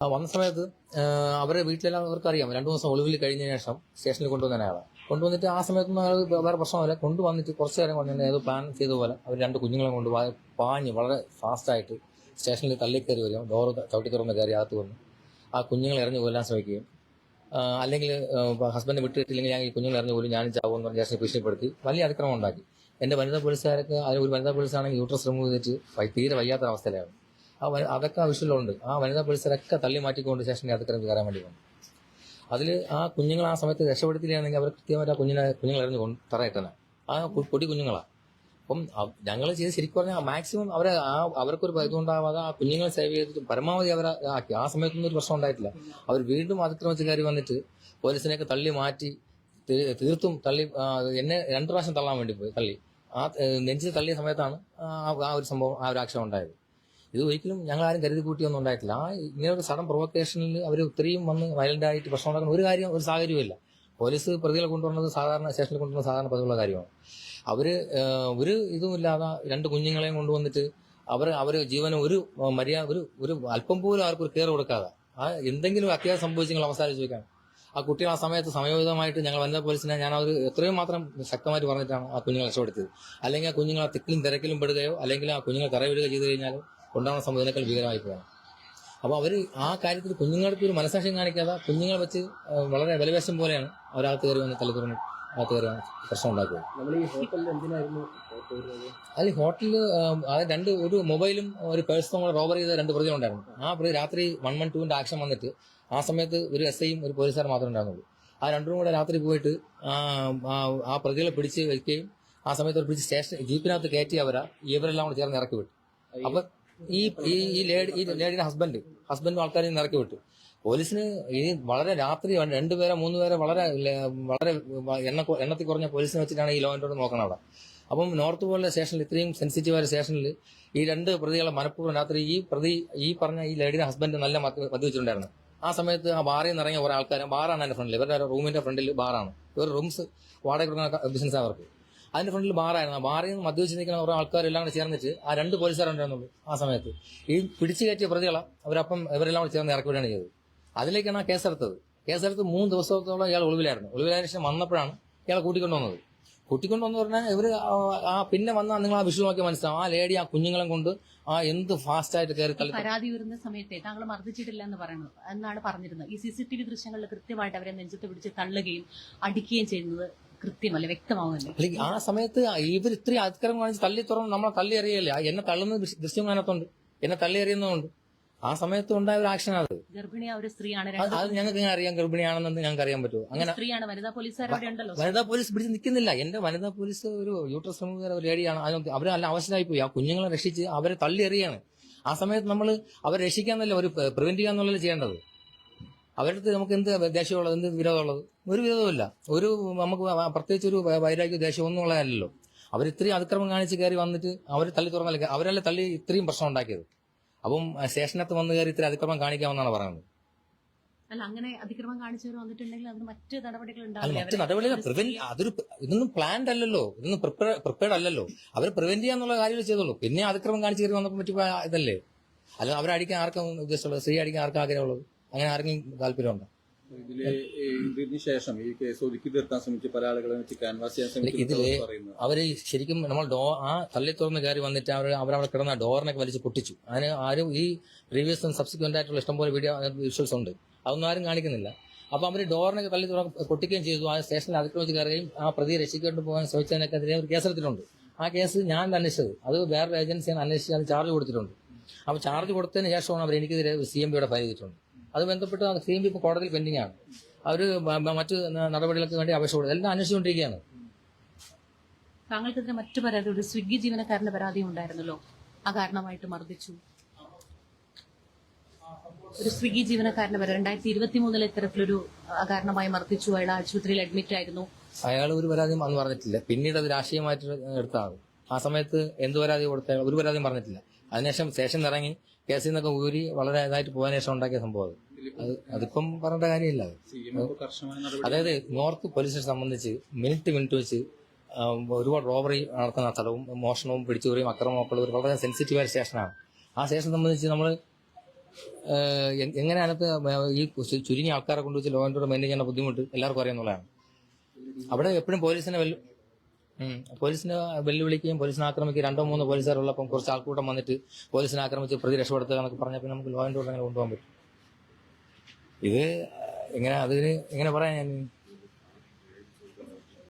വന്ന സമയത്ത് അവരെ വീട്ടിലെല്ലാം അവർക്ക് അറിയാം രണ്ടു ദിവസം ഒളിവിൽ കഴിഞ്ഞ ശേഷം സ്റ്റേഷനിൽ കൊണ്ടുവന്ന അയാളെ കൊണ്ടുവന്നിട്ട് ആ സമയത്തൊന്നും അയാൾ വേറെ പ്രശ്നമില്ല കൊണ്ടുവന്നിട്ട് കുറച്ച് നേരം കൊണ്ട് ഏതോ പ്ലാൻ ചെയ്ത പോലെ അവർ രണ്ട് കുഞ്ഞുങ്ങളെ കൊണ്ട് പാഞ്ഞ് വളരെ ഫാസ്റ്റായിട്ട് സ്റ്റേഷനിൽ തള്ളി കയറി വരും ഡോറ് ചവിട്ടി തുറന്ന് കയറി അകത്ത് വന്നു ആ കുഞ്ഞുങ്ങളെ എറിഞ്ഞു കൊല്ലാൻ ശ്രമിക്കുകയും അല്ലെങ്കിൽ ഹസ്ബൻഡ് വിട്ടിട്ടില്ലെങ്കിൽ ഞാൻ ഈ കുഞ്ഞുങ്ങൾ എറിഞ്ഞു പോലും ഞാനും ചാവുമെന്ന് പറഞ്ഞ് സ്റ്റേഷനിൽ ഭീഷണിപ്പെടുത്തി വലിയ അതിക്രമം ഉണ്ടാക്കി. എന്റെ വനിതാ പോലീസുകാരൊക്കെ അതിൽ ഒരു വനിതാ പോലീസാണെങ്കിൽ യൂട്രസ് റിമൂവ് ചെയ്തിട്ട് തീരെ വയ്യാത്ത അവസ്ഥയിലാണ് ആ അതൊക്കെ വിഷയമുണ്ട് ആ വനിതാ പോലീസുകാരൊക്കെ തള്ളി മാറ്റിക്കൊണ്ട് സ്റ്റേഷനിൽ അതിക്രമം കയറാൻ വേണ്ടി വന്നു അതിൽ ആ കുഞ്ഞുങ്ങൾ ആ സമയത്ത് രക്ഷപ്പെടുത്തിയില്ലാണെങ്കിൽ അവർ കൃത്യമായിട്ട് ആ കുഞ്ഞിനെ കുഞ്ഞുങ്ങൾ എറിഞ്ഞു കൊണ്ട് തറയിട്ടനെ ആ പൊടി കുഞ്ഞുങ്ങളാണ് അപ്പം ഞങ്ങൾ ചെയ്ത് ശരിക്കും പറഞ്ഞാൽ മാക്സിമം അവരെ ആ അവർക്കൊരു ഇതുണ്ടാവാതെ ആ കുഞ്ഞുങ്ങളെ സേവ് ചെയ്തിട്ട് പരമാവധി അവരെ ആക്കി ആ സമയത്തൊന്നും ഒരു പ്രശ്നം ഉണ്ടായിട്ടില്ല. അവർ വീണ്ടും അതിക്രമിച്ച് കയറി വന്നിട്ട് പോലീസിനെയൊക്കെ തള്ളി മാറ്റി തീർത്തും തള്ളി ആ, എന്നെ രണ്ടു പ്രാവശ്യം തള്ളാൻ വേണ്ടി പോയി തള്ളി. ആ നെഞ്ചിൽ തള്ളിയ സമയത്താണ് ആ ആ ഒരു സംഭവം ആ ഒരു ആക്ഷൻ ഉണ്ടായത്. ഇത് ഒരിക്കലും ഞങ്ങൾ ആരും കരുതി കൂട്ടിയൊന്നും ഉണ്ടായിട്ടില്ല. ആ ഇങ്ങനെ ഒരു സഡൻ പ്രൊവക്കേഷനിൽ അവർ ഇത്രയും വന്ന് വയലന്റ് ആയിട്ട് പ്രശ്നം ഉണ്ടാക്കുന്ന ഒരു കാര്യം ഒരു സാഹചര്യമില്ല പോലീസ് പ്രതികളെ കൊണ്ടുവന്നത് സാധാരണ സ്റ്റേഷനിൽ കൊണ്ടുവരുന്ന സാധാരണ പതിവുള്ള കാര്യമാണ്. അവർ ഒരു ഇതുമില്ലാതെ രണ്ട് കുഞ്ഞുങ്ങളെയും കൊണ്ടുവന്നിട്ട് അവർ അവർ ജീവന് ഒരു മര്യാദ ഒരു ഒരു അല്പം പോലും ആർക്കും ഒരു കെയർ കൊടുക്കാതെ ആ എന്തെങ്കിലും അത്യാവശ്യം സംഭവിച്ചെങ്കിൽ അവസാനിച്ച് ചോദിക്കാം. ആ കുട്ടികൾ ആ സമയത്ത് സമയോചിതമായിട്ട് ഞങ്ങൾ വനിതാ പോലീസിനെ ഞാൻ അവർ എത്രയും മാത്രം ശക്തമായിട്ട് പറഞ്ഞിട്ടാണ് ആ കുഞ്ഞുങ്ങളെ രക്ഷപ്പെടുത്തിയത്. അല്ലെങ്കിൽ ആ കുഞ്ഞുങ്ങൾ ആ തിക്കിലും തിരക്കിലും പെടുകയോ അല്ലെങ്കിൽ ആ കുഞ്ഞുങ്ങൾ കറവിടുകയോ ചെയ്തു കഴിഞ്ഞാൽ ഉണ്ടാകുന്ന സംഭവത്തിനേക്കാൾ ഭീകരമായി പോകണം അപ്പോൾ അവർ ആ കാര്യത്തിൽ കുഞ്ഞുങ്ങൾക്ക് ഒരു മനസാക്ഷ്യം കാണിക്കാതെ കുഞ്ഞുങ്ങൾ വെച്ച് വളരെ വിലവേശം പോലെയാണ് അവരകത്ത് കയറി വന്ന് തലത്തിൽ അകത്ത് കയറി പ്രശ്നം ഉണ്ടാക്കുന്നത് ഈ ഹോട്ടലിൽ എന്തിനായിരുന്നു അത് ഹോട്ടലിൽ അത് രണ്ട് ഒരു മൊബൈലും ഒരു പേഴ്സും കൂടെ റോബർ ചെയ്ത രണ്ട് പ്രതികളുണ്ടായിരുന്നു ആ പ്രതി രാത്രി വൺ വൺ ടുവിന്റെ ആക്ഷൻ വന്നിട്ട് ആ സമയത്ത് ഒരു എസ് ഐയും ഒരു പോലീസാർ മാത്രമേ ഉണ്ടായിരുന്നുള്ളൂ. ആ രണ്ടും കൂടെ രാത്രി പോയിട്ട് ആ പ്രതികളെ പിടിച്ച് വയ്ക്കുകയും ആ സമയത്ത് പിടിച്ച് സ്റ്റേഷൻ ജീപ്പിനകത്ത് കയറ്റി അവരാ ഇവരെല്ലാം കൂടെ ചേർന്ന് ഇറക്കി വിട്ടു. അപ്പൊ ഈ ഈ ലേഡി ഈ ലേഡിയുടെ ഹസ്ബൻഡ് ഹസ്ബൻഡ് ആൾക്കാരെ ഇറക്കി വിട്ടു. പോലീസിന് ഈ വളരെ രാത്രി രണ്ടുപേരെ മൂന്ന് പേരെ വളരെ വളരെ എണ്ണ എണ്ണത്തിൽ കുറഞ്ഞ പോലീസിനെ വെച്ചിട്ടാണ് ഈ ലോ ആൻഡ് നോക്കണം അവിടെ. അപ്പം നോർത്ത് പോലുള്ള സ്റ്റേഷനിൽ ഇത്രയും സെൻസിറ്റീവ് ആയ സ്റ്റേഷനിൽ ഈ രണ്ട് പ്രതികളെ മനഃപൂർവം രാത്രി ഈ പ്രതി ഈ പറഞ്ഞ ഈ ലേഡിയുടെ ഹസ്ബൻഡ് നല്ല മദ്യവെച്ചിട്ടുണ്ടായിരുന്നു ആ സമയത്ത് ആ ബാറിൽ നിന്ന് ഇറങ്ങിയ ആൾക്കാർ ബാറാണ് എന്റെ ഫ്രണ്ടിൽ ഇവരുടെ റൂമിന്റെ ഫ്രണ്ടിൽ ബാറാണ് ഇവർ റൂംസ് വാടക കൊടുക്കുന്ന ബിസിനസ് അവർക്ക്. അതിന്റെ ഫ്രണ്ടിൽ ബാറായിരുന്നു ആ ബാറിൽ നിന്ന് മദ്യവെച്ച് നിൽക്കുന്ന കുറെ ആൾക്കാരെല്ലാം കൂടെ ചേർന്നിട്ട് ആ രണ്ട് പോലീസുകാരുണ്ടായിരുന്നുള്ളൂ ആ സമയത്ത്. ഈ പിടിച്ചു കയറ്റിയ പ്രതികളെ അവരപ്പം ഇവരെല്ലാം കൂടെ ചേർന്ന് ഇറക്കുകയാണ് ചെയ്തത്. അതിലേക്കാണ് ആ കേസെടുത്തത്. കേസെടുത്ത് മൂന്ന് ദിവസത്തോളം ഇയാൾ ഒളിവിലായിരുന്നു. ഒളിവിലായ ശേഷം വന്നപ്പോഴാണ് ഇയാളെ കൂട്ടിക്കൊണ്ടുവന്നത്. കൂട്ടിക്കൊണ്ടുവന്ന് പറഞ്ഞാൽ ഇവർ ആ- ആ പിന്നെ വന്നാൽ നിങ്ങൾ ആ വിഷു നോക്കി മനസ്സിലാവും. ആ ലേഡി ആ കുഞ്ഞുങ്ങളെ കൊണ്ട് ആ എന്ത് ഫാസ്റ്റ് ആയിട്ട് കയറി തള്ളി പരാതി വരുന്ന സമയത്തെ താങ്കൾ മർദ്ദിച്ചിട്ടില്ല എന്ന് പറയുന്നു. എന്നാണ് പറഞ്ഞിരുന്നത്. ഈ സി സി ടി വി ദൃശ്യങ്ങളിൽ കൃത്യമായിട്ട് അവരെ നെഞ്ചത്ത് പിടിച്ച് തള്ളുകയും അടിക്കുകയും ചെയ്യുന്നത്. കൃത്യമല്ല വ്യക്തമാവുമല്ലേ അല്ലെങ്കിൽ ആ സമയത്ത് ഇവർ ഇത്രയും അതിക്രമം കാണിച്ച് തള്ളി തുറന്ന് നമ്മളെ തള്ളി അറിയല്ലേ എന്നെ തള്ളുന്ന ദൃശ്യ- അതിനകത്തുണ്ട് എന്നെ തള്ളി അറിയുന്നതുകൊണ്ട് ആ സമയത്ത് ഉണ്ടായ ഒരു ആക്ഷൻ അത്. ഗർഭിണിയാണ് ഒരു സ്ത്രീയാണ് അത് ഞങ്ങൾക്ക് ഇങ്ങനെ അറിയാം. ഗർഭിണിയാണെന്ന് ഞങ്ങൾക്ക് അറിയാൻ പറ്റുമോ? അങ്ങനെ സ്ത്രീയാണ്. വനിതാ പോലീസ് വനിതാ പോലീസ് പിടിച്ച് നിൽക്കുന്നില്ല. എന്റെ വനിതാ പോലീസ് ഒരു യൂട്രസ് റിമൂവർ ഒരു ലേഡിയാണ്. അതിനകത്ത് അവർ നല്ല അവശരായി പോയി. ആ കുഞ്ഞുങ്ങളെ രക്ഷിച്ച് അവരെ തള്ളി എറിയാണ്. ആ സമയത്ത് നമ്മൾ അവരെ രക്ഷിക്കാന്നല്ല ഒരു പ്രിവെന്റ് ചെയ്യാന്നുള്ളത് ചെയ്യേണ്ടത്? അവരുടെ അടുത്ത് നമുക്ക് എന്ത് ദേഷ്യമുള്ളത് എന്ത് വിരോധമുള്ളത്? ഒരു വിരോധമില്ല ഒരു നമുക്ക് പ്രത്യേകിച്ച് ഒരു വൈരാഗ്യ ദേഷ്യം ഒന്നും ഉള്ളതല്ലല്ലോ അവർ ഇത്രയും അതിക്രമം കാണിച്ച് കയറി വന്നിട്ട് അവർ തള്ളി തുറന്നല്ല? അവരല്ലേ തള്ളി ഇത്രയും പ്രശ്നം ഉണ്ടാക്കിയത്? അപ്പം സ്റ്റേഷനകത്ത് വന്ന് കയറി ഇത്ര അതിക്രമം കാണിക്കാമെന്നാണ് പറയുന്നത്. അല്ല അങ്ങനെ അതിക്രമം കാണിച്ചവർ വന്നിട്ടുണ്ടെങ്കിൽ അതിന് മറ്റ് നടപടികൾ മറ്റു അവരെ നടപടികൾ പ്രിവെന്റ് അതൊരു ഇതൊന്നും പ്ലാൻഡ് അല്ലല്ലോ. ഇതൊന്നും പ്രിപ്പയർഡ് അല്ലല്ലോ. അവർ പ്രിവെന്റ് ചെയ്യാന്നുള്ള കാര്യങ്ങൾ ചെയ്തോളൂ പിന്നെ അതിക്രമം കാണിച്ചു കയറി വന്നപ്പോൾ പറ്റി ഇതല്ലേ? അല്ല അവരടിക്കാൻ ആർക്കും ഉദ്ദേശമുള്ളത്? സ്ത്രീ അടിക്കാൻ ആർക്കും ആഗ്രഹമുള്ളത്? അങ്ങനെ ആരെങ്കിലും താല്പര്യമുണ്ടോ? ഇതിന് ശേഷം ഈ കേസ് ഒതുക്കി തീർക്കാൻ ശ്രമിച്ച പല ആളുകളെ വെച്ച് ക്യാൻവാസ് ചെയ്യാൻ ശ്രമിച്ചു ഇതിൽ പറയുന്നത്. അവർ ശരിക്കും നമ്മൾ ഡോ ആ തള്ളി തുറന്ന് കയറി വന്നിട്ട് അവർ അവരവിടെ കിടന്ന ഡോറിനൊക്കെ വലിച്ച് പൊട്ടിച്ചു. അതിന് ആരും ഈ പ്രീവിയസ് സബ്സിക്വന്റ് ആയിട്ടുള്ള ഇഷ്ടംപോലെ വീഡിയോ വിഷ്വൽസ് ഉണ്ട്. അതൊന്നും ആരും കാണിക്കുന്നില്ല. അപ്പൊ അവർ ഡോറിനൊക്കെ തള്ളി തുറന്ന് പൊട്ടിക്കുകയും ചെയ്തു. ആ സ്റ്റേഷനിൽ അതിക്രമിച്ച് കയറുകയും ആ പ്രതിയെ രക്ഷിക്കൊണ്ട് പോകാൻ ശ്രമിച്ചതിനൊക്കെതിരെ ഒരു കേസെടുത്തിട്ടുണ്ട്. ആ കേസ് ഞാൻ അന്വേഷിച്ചത്. അത് വേറൊരു ഏജൻസിയാണ് അന്വേഷിച്ച് അത് ചാർജ് കൊടുത്തിട്ടുണ്ട്. അപ്പൊ ചാർജ് കൊടുത്തതിന് ശേഷമാണ് അവർ എനിക്കെതിരെ സി എം പിയുടെ ഫയൽ ചെയ്തിട്ടുണ്ട്. അത് ബന്ധപ്പെട്ട് പി ഇപ്പോൾ കോടതിയിൽ പെൻഡിംഗ് ആണ്. അവർ മറ്റ് നടപടികൾക്ക് വേണ്ടി അപേക്ഷ കൊടുത്തു എല്ലാം അന്വേഷിച്ചുകൊണ്ടിരിക്കുകയാണ്. താങ്കൾക്കെതിരെ മറ്റു പരാതി ഒരു സ്വിഗ്ഗി ജീവനക്കാരന്റെ പരാതി ഉണ്ടായിരുന്നല്ലോ. കാരണമായിട്ട് മർദ്ദിച്ചു. ഒരു സ്വിഗ്ഗി ജീവനക്കാരന്റെ പരാതി രണ്ടായിരത്തി ഇരുപത്തി മൂന്നിലെ ഇത്തരത്തിലൊരു അകാരണമായി മർദ്ദിച്ചു. അയാൾ ആശുപത്രിയിൽ അഡ്മിറ്റ് ആയിരുന്നു. അയാൾ ഒരു പരാതിയും അന്ന് പറഞ്ഞിട്ടില്ല. പിന്നീട് അത് രാഷ്ട്രീയമായിട്ട് എടുത്താണ് ആ സമയത്ത് എന്ത് പരാതി കൊടുത്ത ഒരു പരാതിയും പറഞ്ഞിട്ടില്ല അതിനുശേഷം സ്റ്റേഷനിൽ ഇറങ്ങി കേസിൽ നിന്നൊക്കെ ഊരി വളരെ ഇതായിട്ട് പോകാൻ ശേഷം ഉണ്ടാക്കിയ സംഭവം അത്. അത് അതിപ്പം പറഞ്ഞ കാര്യമില്ല അതായത് നോർത്ത് പോലീസിനെ സംബന്ധിച്ച് മിനിറ്റ് മിനിറ്റ് വെച്ച് ഒരുപാട് റോബറി നടക്കുന്ന സ്ഥലവും മോഷണവും പിടിച്ചുകറിയും അക്രമവും ഒക്കെ ഒരു വളരെ സെൻസിറ്റീവായ സ്റ്റേഷനാണ് ആ സ്റ്റേഷൻ സംബന്ധിച്ച് നമ്മൾ എങ്ങനെയാണ് എങ്ങനെ അതിനകത്ത് ഈ ചുരുങ്ങിയ ആൾക്കാരെ കൊണ്ടുവച്ച് ലോ ആൻഡ് ഓർഡർ മെയിന്റെയിൻ ചെയ്യുന്ന ബുദ്ധിമുട്ട് എല്ലാവർക്കും അറിയാവുന്നതാണ് അവിടെ എപ്പോഴും പോലീസിനെ. പോലീസിനെ വെല്ലുവിളിക്കുകയും പോലീസിനെ ആക്രമിക്കുകയും രണ്ടോ മൂന്നോ പോലീസുകാരുള്ളപ്പം കുറച്ച് ആൾക്കൂട്ടം വന്നിട്ട് പോലീസിനെ ആക്രമിച്ച് പ്രതി രക്ഷപ്പെടുത്തുക എന്നൊക്കെ പറഞ്ഞപ്പോൾ നമുക്ക് ലോ ആൻഡ് ഓർഡർ അങ്ങനെ കൊണ്ടുപോകാൻ പറ്റും. ഇത് എങ്ങനെ അതിന് എങ്ങനെ പറയാൻ ഞാൻ?